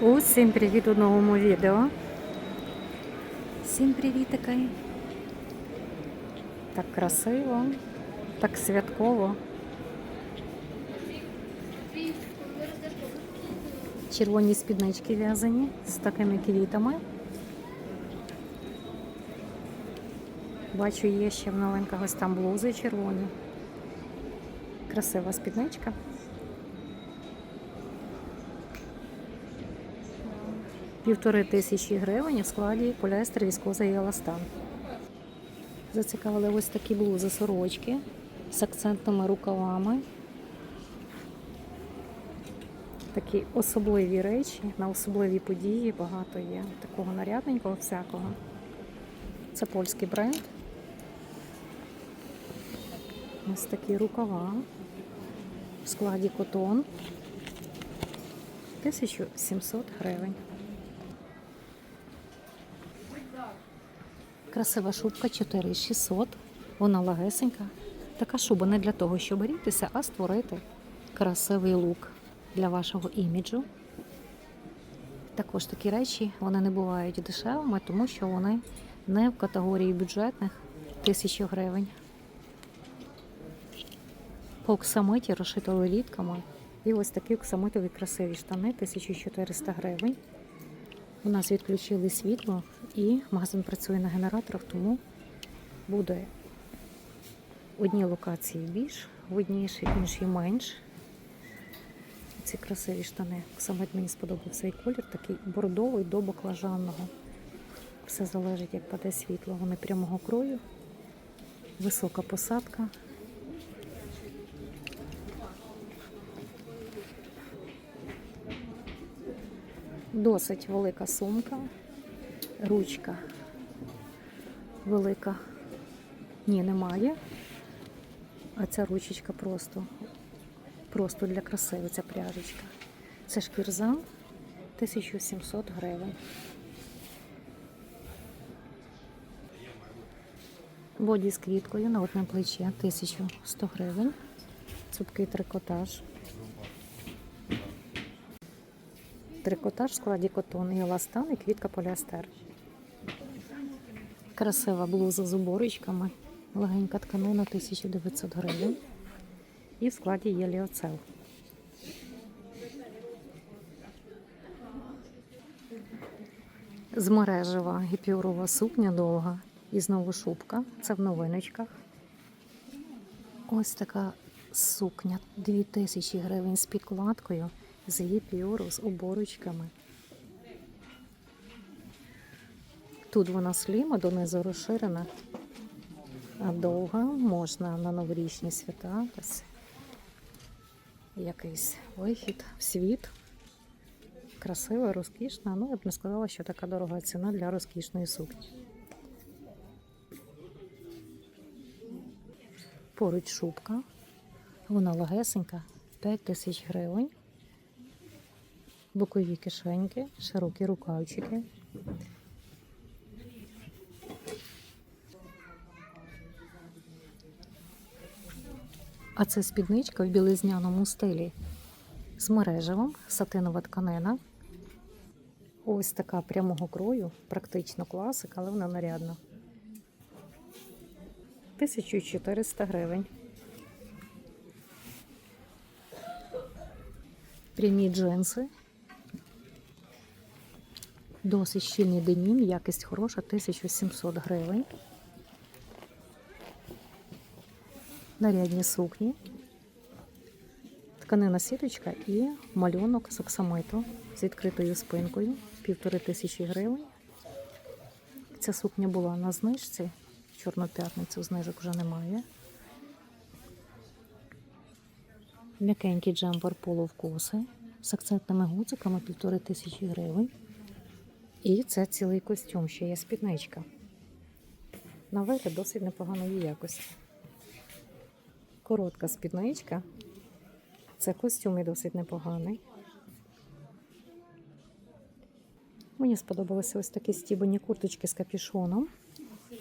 Усім привіт у новому відео. Всім привітики. Так красиво, так святково. Червоні спіднички в'язані з такими квітами. Бачу, є ще в новинках ось там блузи червоні. Красива спідничка. Півтори тисячі гривень у складі поліестер, віскоза і еластан. Зацікавили ось такі блузи сорочки з акцентними рукавами. Такі особливі речі на особливі події. Багато є такого нарядненького всякого. Це польський бренд. Ось такі рукава в складі котон. 1700 гривень. Красива шубка 4600. Вона лагесенька. Така шуба не для того, щоб грітися, а створити красивий лук для вашого іміджу. Також такі речі вони не бувають дешевими, тому що вони не в категорії бюджетних 1000 гривень. По оксамиті розшито лелітками. І ось такі оксамитові красиві штани 1400 гривень. У нас відключили світло і магазин працює на генераторах, тому буде в одній локації більш, в одній іншій менш. Ці красиві штани. Саме мені сподобався цей колір, такий бордовий до баклажанного. Все залежить, як паде світло. Вони прямого крою, висока посадка. Досить велика сумка, ручка велика. Ні, немає. А ця ручечка просто, просто для краси, ця пряжечка. Це шкірзан 1700 гривень. Боді з квіткою на одне плече 1100 гривень. Цупкий трикотаж. Трикотаж в складі котон і еластан і квітка поліестер. Красива блуза з уборочками. Легенька тканина 1900 гривень. І в складі є ліоцел. З мережева гіпюрова сукня довга. І знову шубка. Це в новиночках. Ось така сукня 2000 гривень з підкладкою з гіпюру, з оборочками. Тут вона сліма, донизу розширена, а довга можна на новорічні свята. Ось якийсь вихід світ. Красива, розкішна. Ну, я б не сказала, що така дорога ціна для розкішної сукні. Поруч шубка. Вона лагесенька, 5 тисяч гривень. Бокові кишеньки, широкі рукавчики. А це спідничка в білизняному стилі з мережевим, сатинова тканина. Ось така прямого крою, практично класика, але вона нарядна. 1400 гривень. Прямі джинси. Досить щільний денім, якість хороша, 1700 гривень. Нарядні сукні. Тканина сіточка і малюнок з оксамиту з відкритою спинкою. Півтори тисячі гривень. Ця сукня була на знижці. Чорну п'ятницю знижок вже немає. М'якенький джемпер полувкоси з акцентними гудзиками півтори тисячі гривень. І це цілий костюм, ще є спідничка. На вигляд досить непоганої якості. Коротка спідничка. Це костюм і досить непоганий. Мені сподобалися ось такі стібані курточки з капюшоном.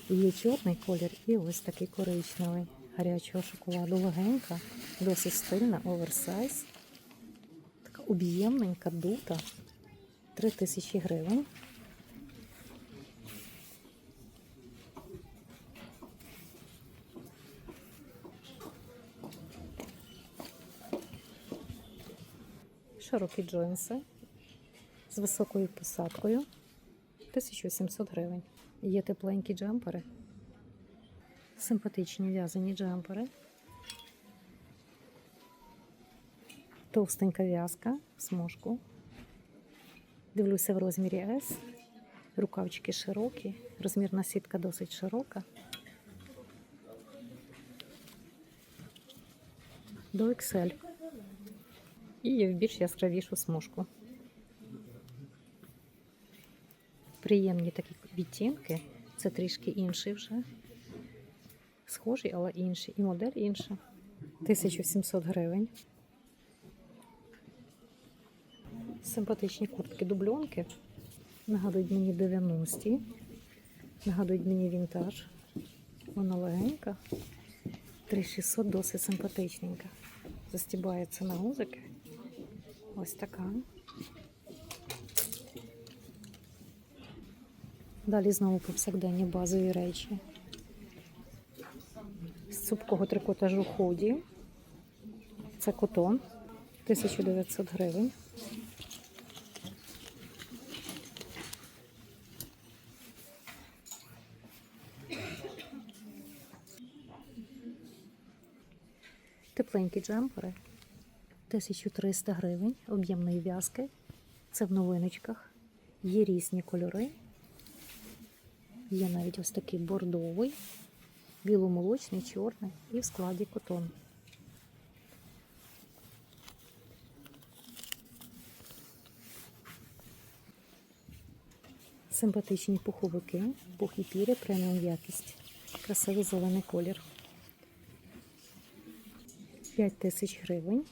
Є чорний колір і ось такий коричневий гарячого шоколаду. Легенька, досить стильна, оверсайз. Така об'ємненька, дута. 3000 гривень. Широкі джинси з високою посадкою 1700 гривень. Є тепленькі джемпери, симпатичні в'язані джемпери. Товстенька в'язка в смужку. Дивлюся в розмірі S. Рукавчики широкі, розмірна сітка досить широка. До XL. І в більш яскравішу смужку. Приємні такі відтінки. Це трішки інший вже. Схожий, але інший. І модель інша. 1700 гривень. Симпатичні куртки дубльонки. Нагадують мені 90-ті. Нагадують мені вінтаж. Вона легенька. 3600 досить симпатичненька. Застібається на гузики. Ось така. Далі знову повсякденні базові речі. З цупкого трикотажу ході. Це котон. 1900 гривень. Тепленькі джемпери 1300 гривень об'ємної в'язки. Це в новиночках. Є різні кольори. Є навіть ось такий бордовий, біломолочний, чорний і в складі котон. Симпатичні пуховики, пух і піря, преміум якість. Красивий зелений колір. 5 тисяч гривень,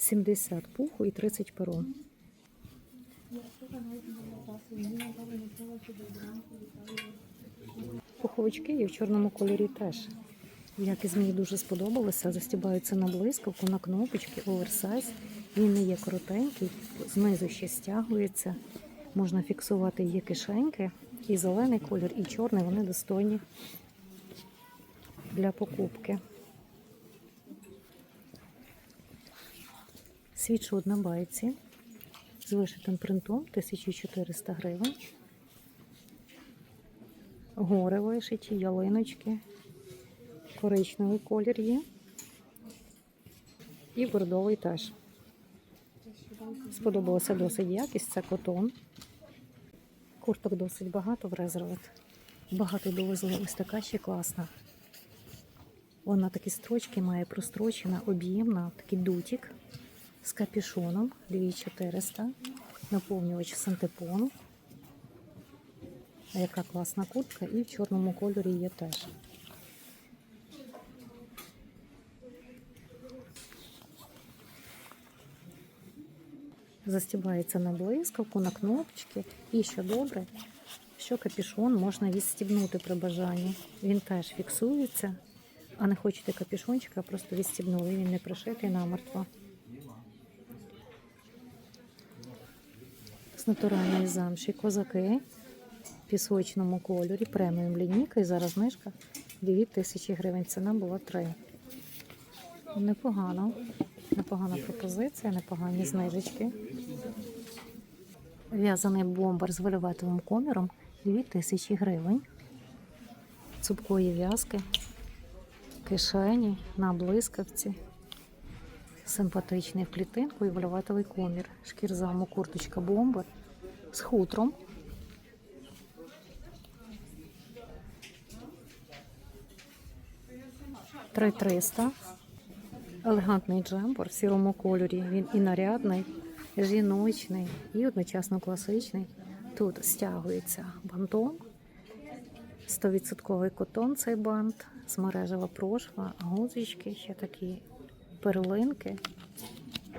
70 пуху і 30 перо. Пуховички є в чорному кольорі теж. Якість мені дуже сподобалося. Застібаються на блискавку, на кнопочки, оверсайз. Він не є коротенький, знизу ще стягується. Можна фіксувати є кишеньки. І зелений колір, і чорний вони достойні для покупки. Світшот на байці з вишитим принтом 1400 гривень. Гори вишиті, ялиночки, коричневий колір є. І бордовий теж. Сподобалася досить якість, це котон. Курток досить багато в резерват. Багато довезли. Ось така ще класна. Вона такі строчки має прострочена, об'ємна, такий дутик з капюшоном 2400, наповнювач синтепону. Яка класна куртка, і в чорному кольорі є теж. Застібається на блискавку, на кнопочки. І що добре, що капюшон можна відстібнути при бажанні. Він теж фіксується, а не хочете капюшончика, просто відстібнули. Він не пришитий намертво. Натуральної замші козаки в пісочному кольорі, преміум лінійка і зараз знижка 2000 гривень. Ціна була 3. Непогано. Непогана пропозиція, непогані знижечки. В'язаний бомбер з вольветовим коміром 2000 гривень. Цупкої в'язки, кишені на блискавці. Симпатичний в клітинку і вольветовий комір. Шкірзаму курточка бомбер з хутром. Три триста. Елегантний джемпер в сірому кольорі. Він і нарядний, жіночний, і одночасно класичний. Тут стягується бантон. 100% котон цей бант, з мережева прошва, гузички, ще такі перлинки.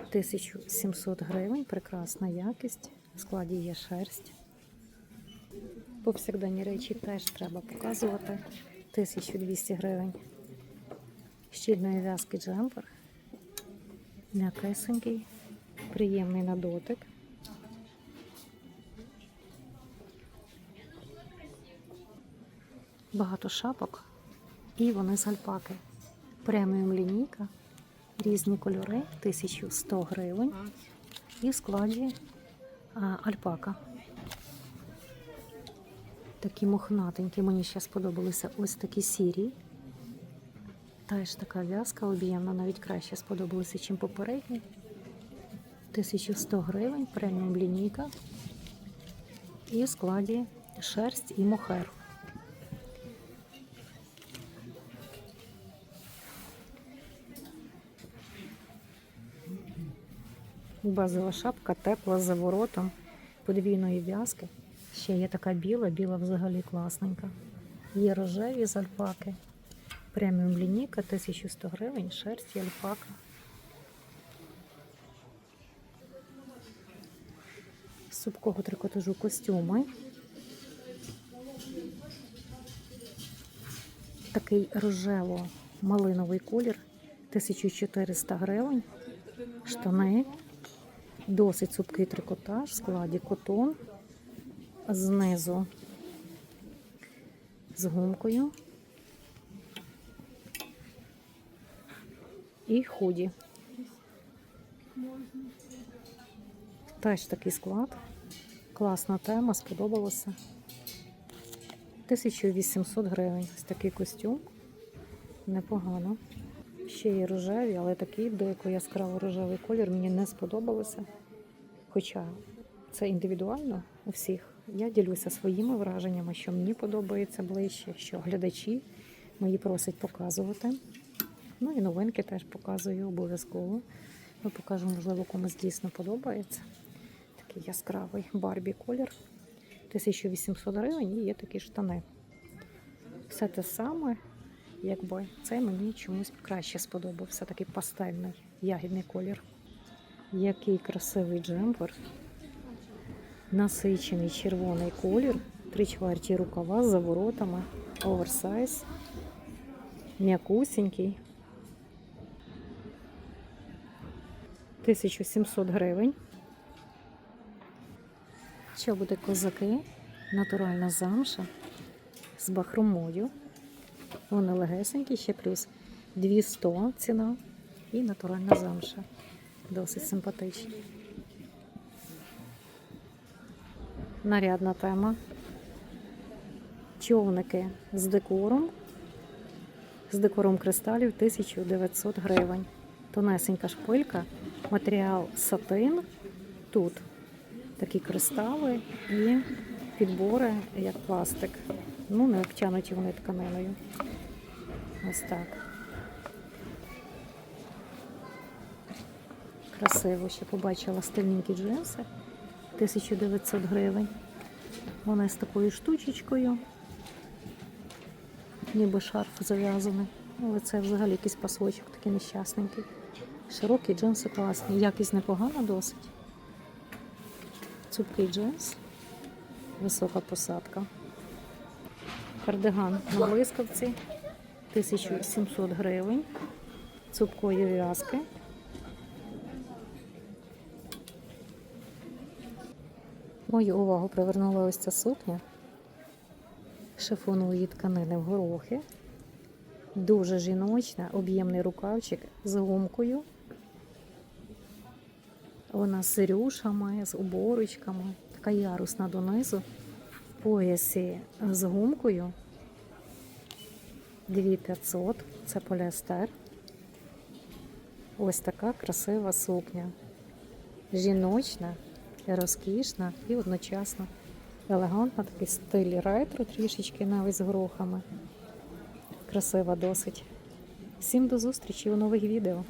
1700 гривень, прекрасна якість. В складі є шерсть. Повсякденні речі теж треба показувати. 1200 гривень. Щільної в'язки джемпер. М'якесенький, приємний на дотик. Багато шапок і вони з альпаки. Преміум лінійка, різні кольори, 1100 гривень і в складі альпака. Такі мохнатенькі. Мені ще сподобалися ось такі сірі. Теж така в'язка об'ємна, навіть краще сподобалася, ніж попередні. 1100 гривень, преміум лінійка. І в складі шерсть і мохер. Базова шапка тепла з заворотом подвійної в'язки. Ще є така біла, біла взагалі класненька. Є рожеві з альпаки. Преміум лінійка 1100 гривень, шерсть і альпака. З трикотажу костюми. Такий рожево-малиновий колір 1400 гривень. Штани. Досить цупкий трикотаж в складі котон. Знизу з гумкою. І худі. Теж такий склад. Класна тема, сподобалося. 1800 гривень. Ось такий костюм. Непогано. Ще є рожеві, але такий дико яскраво рожевий колір мені не сподобалося. Хоча це індивідуально у всіх. Я ділюся своїми враженнями, що мені подобається ближче, що глядачі мої просять показувати. Ну і новинки теж показую обов'язково. Ми покажемо, можливо, комусь дійсно подобається. Такий яскравий Барбі колір. 1800 гривень і є такі штани. Все те саме, якби цей мені чомусь краще сподобався. Такий пастельний ягідний колір. Який красивий джемпер. Насичений червоний колір, три чверті рукава з заворотами, оверсайз, м'якусенький. 1700 гривень. Що буде козаки? Натуральна замша з бахромою. Вони легесенькі, ще плюс 200 ціна і натуральна замша. Досить симпатичні. Нарядна тема. Човники з декором. З декором кристалів 1900 гривень. Тонесенька шпилька, матеріал сатин. Тут такі кристали і підбори, як пластик. Ну, не обтянуті вони тканиною. Ось так. Красиво ще побачила стильненькі джинси. 1900 гривень. Вони з такою штучечкою. Ніби шарф зав'язаний. Але це взагалі якийсь пасочок такий нещасненький. Широкі джинси класні. Якість непогана досить. Цупкий джинс, висока посадка. Кардиган на блискавці 1700 гривень. Цупкої в'язки. Мою увагу привернула ось ця сукня шифонової тканини в горохи. Дуже жіночна, об'ємний рукавчик з гумкою. Вона з рюшами, з оборочками, така ярусна донизу. В поясі з гумкою. 2500, це поліестер. Ось така красива сукня. Жіночна, розкішна і одночасно елегантна, такий стиль ретро, трішечки навіть з горохами. Красива досить. Всім до зустрічі у нових відео.